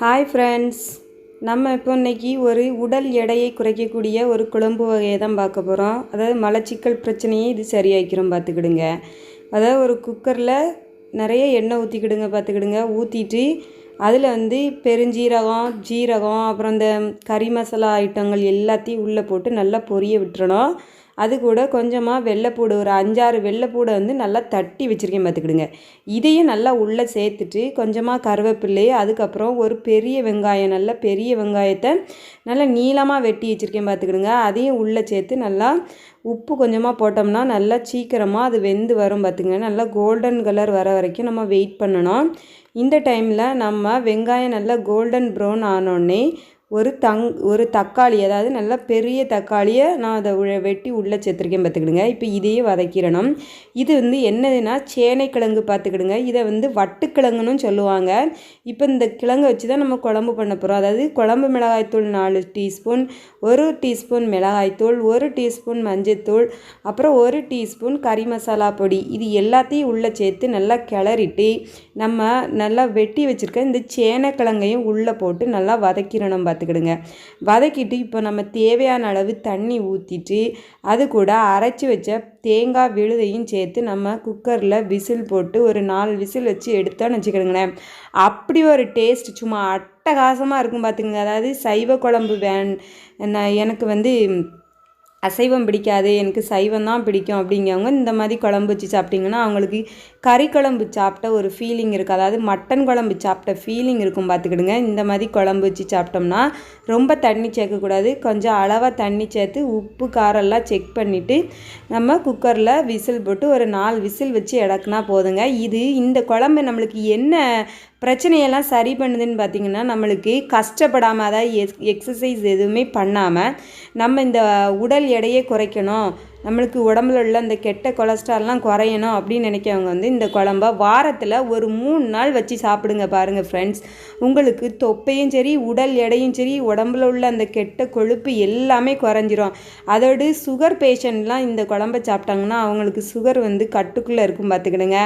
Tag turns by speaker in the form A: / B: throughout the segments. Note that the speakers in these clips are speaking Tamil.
A: ஹாய் ஃப்ரெண்ட்ஸ் நம்ம இப்போ இன்றைக்கி ஒரு உடல் எடையை குறைக்கக்கூடிய ஒரு குழம்பு வகையை தான் பார்க்க போகிறோம் அதாவது மலச்சிக்கல் பிரச்சனையை இது சரியாக்கிறோம் பார்த்துக்கிடுங்க. அதாவது ஒரு குக்கரில் நிறைய எண்ணெய் ஊற்றிக்கிடுங்க பார்த்துக்கிடுங்க. ஊற்றிட்டு அதில் வந்து பெருஞ்சீரகம் ஜீரகம் அப்புறம் இந்த கறி மசாலா ஐட்டங்கள் எல்லாத்தையும் உள்ளே போட்டு நல்லா பொரிய விட்டுறணும். அது கூட கொஞ்சமாக வெள்ளைப்பூடு ஒரு அஞ்சாறு வெள்ளைப்பூடை வந்து நல்லா தட்டி வச்சுருக்கேன் பார்த்துக்கிடுங்க. இதையும் நல்லா உள்ளே சேர்த்துட்டு கொஞ்சமாக கருவேப்பில்லை அதுக்கப்புறம் ஒரு பெரிய வெங்காயம் நல்லா பெரிய வெங்காயத்தை நல்லா நீளமாக வெட்டி வச்சுருக்கேன் பார்த்துக்கிடுங்க. அதையும் உள்ளே சேர்த்து நல்லா உப்பு கொஞ்சமாக போட்டோம்னா நல்லா சீக்கிரமாக அது வெந்து வரும் பார்த்துங்க. நல்லா கோல்டன் கலர் வர வரைக்கும் நம்ம வெயிட் பண்ணணும். இந்த டைமில் நம்ம வெங்காயம் நல்லா கோல்டன் ப்ரௌன் ஆனோடனே ஒரு தங் ஒரு தக்காளி அதாவது நல்லா பெரிய தக்காளியை நான் அதை வெட்டி உள்ளே சேர்த்துருக்கேன் பார்த்துக்கிடுங்க. இப்போ இதையே வதக்கிடணும். இது வந்து என்னதுன்னா சேனைக்கிழங்கு பார்த்துக்கிடுங்க. இதை வந்து வட்டுக்கிழங்குன்னு சொல்லுவாங்க. இப்போ இந்த கிழங்கை வச்சு தான் நம்ம குழம்பு பண்ண போகிறோம் அதாவது குழம்பு மிளகாய்த்தூள் நாலு டீஸ்பூன் ஒரு டீஸ்பூன் மிளகாய்த்தூள் ஒரு டீஸ்பூன் மஞ்சத்தூள் அப்புறம் ஒரு டீஸ்பூன் கறி மசாலா பொடி. இது எல்லாத்தையும் உள்ளே சேர்த்து நல்லா கிளறிட்டு நம்ம நல்லா வெட்டி வச்சுருக்க இந்த சேனைக்கிழங்கையும் உள்ளே போட்டு நல்லா வதக்கிடணும் பார்த்துக்கிடுங்க. வதக்கிட்டு இப்போ நம்ம தேவையான அளவு தண்ணி ஊற்றிட்டு அது கூட அரைச்சி வச்ச தேங்காய் விழுதையும் சேர்த்து நம்ம குக்கரில் விசில் போட்டு ஒரு நாலு விசில் வச்சு எடுத்தோன்னு வச்சுக்கிடுங்களேன். அப்படி ஒரு டேஸ்ட் சும்மா அட்டகாசமாக இருக்கும் பார்த்துக்கோங்க. அதாவது சைவ குழம்பு வேன் எனக்கு வந்து அசைவம் பிடிக்காது எனக்கு சைவம் தான் பிடிக்கும் அப்படிங்கிறவங்க இந்த மாதிரி குழம்பு வச்சு சாப்பிட்டிங்கன்னா அவங்களுக்கு கறி குழம்பு சாப்பிட்ட ஒரு ஃபீலிங் இருக்குது அதாவது மட்டன் குழம்பு சாப்பிட்ட ஃபீலிங் இருக்கும் பார்த்துக்கிடுங்க. இந்த மாதிரி குழம்பு வச்சு சாப்பிட்டோம்னா ரொம்ப தண்ணி சேர்க்கக்கூடாது. கொஞ்சம் அளவாக தண்ணி சேர்த்து உப்பு காரெல்லாம் செக் பண்ணிவிட்டு நம்ம குக்கரில் விசில் போட்டு ஒரு நாலு விசில் வச்சு இடக்குனா போதுங்க. இது இந்த குழம்பு நம்மளுக்கு என்ன பிரச்சனையெல்லாம் சரி பண்ணுதுன்னு பார்த்திங்கன்னா நம்மளுக்கு கஷ்டப்படாமல் அதாவது எக்ஸ் எக்ஸசைஸ் எதுவுமே பண்ணாமல் நம்ம இந்த உடல் எடையை குறைக்கணும். நம்மளுக்கு உடம்புல உள்ள அந்த கெட்ட கொலஸ்ட்ரால்லாம் குறையணும் அப்படின்னு நினைக்கிறவங்க வந்து இந்த குழம்ப வாரத்தில் ஒரு மூணு நாள் வச்சு சாப்பிடுங்க பாருங்கள் ஃப்ரெண்ட்ஸ் உங்களுக்கு தொப்பையும் சரி உடல் எடையும் சரி உடம்புல உள்ள அந்த கெட்ட கொழுப்பு எல்லாமே குறைஞ்சிரும். அதோடு சுகர் பேஷண்ட்லாம் இந்த குழம்ப சாப்பிட்டாங்கன்னா அவங்களுக்கு சுகர் வந்து கட்டுக்குள்ளே இருக்கும் பார்த்துக்கிடுங்க.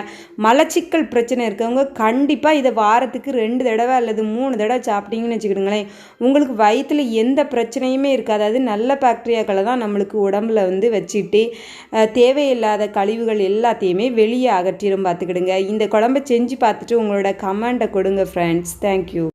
A: மலச்சிக்கல் பிரச்சனை இருக்கவங்க கண்டிப்பாக இதை வாரத்துக்கு ரெண்டு தடவை அல்லது மூணு தடவை சாப்பிட்டீங்கன்னு வச்சுக்கிடுங்களேன். உங்களுக்கு வயிற்றில் எந்த பிரச்சனையுமே இருக்காது. அது நல்ல பாக்டீரியாக்களை தான் நம்மளுக்கு உடம்புல வந்து வச்சுட்டு வச்சுக்கிட்டு தேவையில்லாத கழிவுகள் எல்லாத்தையுமே வெளியே அகற்றிடும். பார்த்துக்கிடுங்க. இந்த குழம்பை செஞ்சு பார்த்துட்டு உங்களோட கமெண்ட்டை கொடுங்க ஃப்ரெண்ட்ஸ் தேங்க்யூ